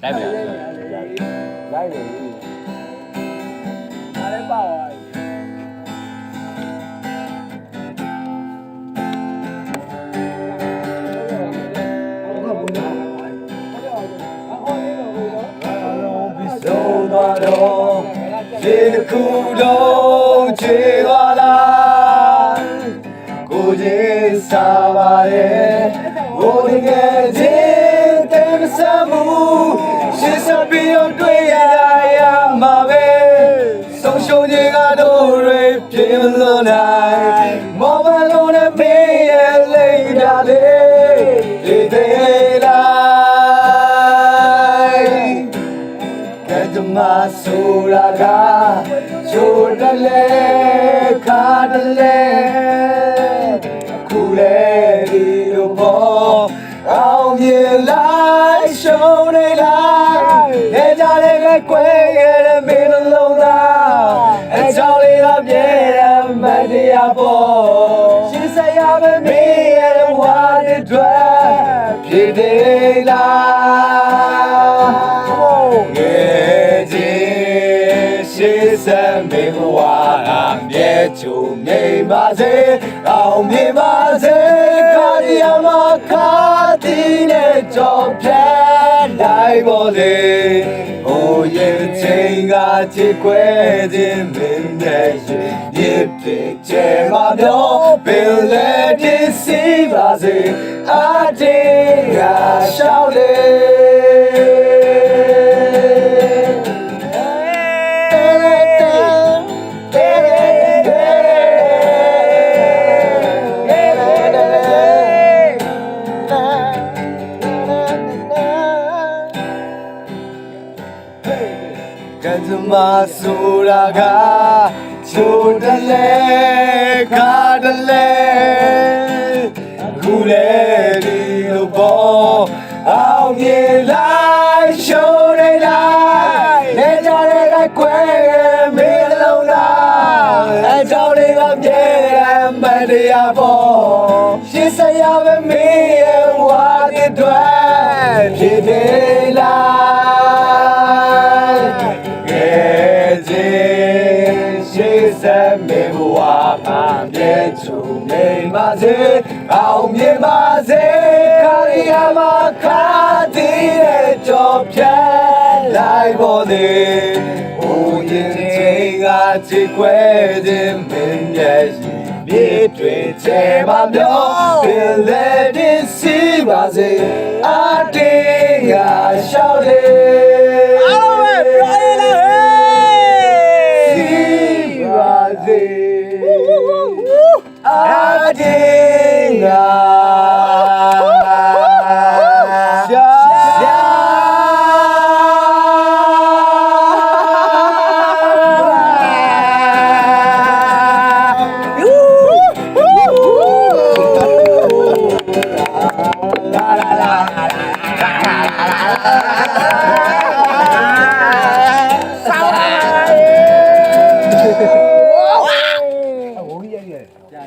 Tá Dai bene. Tá vai, bene. vai. bene. Dil တွေပြင်းလို့နိုင်မောဘလုံးနဲ့မေးရလေးတာလေးဒီသေးလားကဲတမဆိုတာကချိုးတ ရှင်းစရာပဲမင်းရဲ့ဝါဒီတွေ့ဖြစ်သေးလားငယ်ချင်းရှိစံမေဘဝအမြဲချုံနေပါစေအောင်မြင်ပါစေခါရမခါတီနဲ့ကြောပြတ်လိုက်ပါစေဟို ရဲ့ချင်းကချစ်ခွဲခြင်းမင်းနဲ့ရှင်ရစ်ပြချေမပြောပင်လေဒီစီပါစေအတေးကရှောက်လေ ကံစမဆိုတာကချိုးတလဲခါတလဲခုလေဒီလိုပေါ်အောင်မြင်လိုက်ရှုံးနေလိုက်နေကြတဲ့ကကွဲမင်းလုံးလားအကြောင်းလေးကပြည့်မတရားပေါ်ရှင်းစရာပဲမင်းရဲ့ဝါဒီတွေဖြစ်သေးလား မေဘဝပါမြဲချုံနေပါစေအောင်မြင်ပါစေခရီးရမခါတည်တဲ့ကြောပြတ်လိုက်ပေါ်သည်ဟိုရင်ချင်းကချစ်ခွဲခြင်းမင်းရဲ့ရှင်မြေတွေချေမမျောပင်လေဒီစီပါစေအတေးကရှောက်လေ အား 어딘가 샤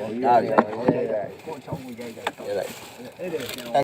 ဒါတွေကိုချောင်းကိုရိုက်တာအဲ့ဒါ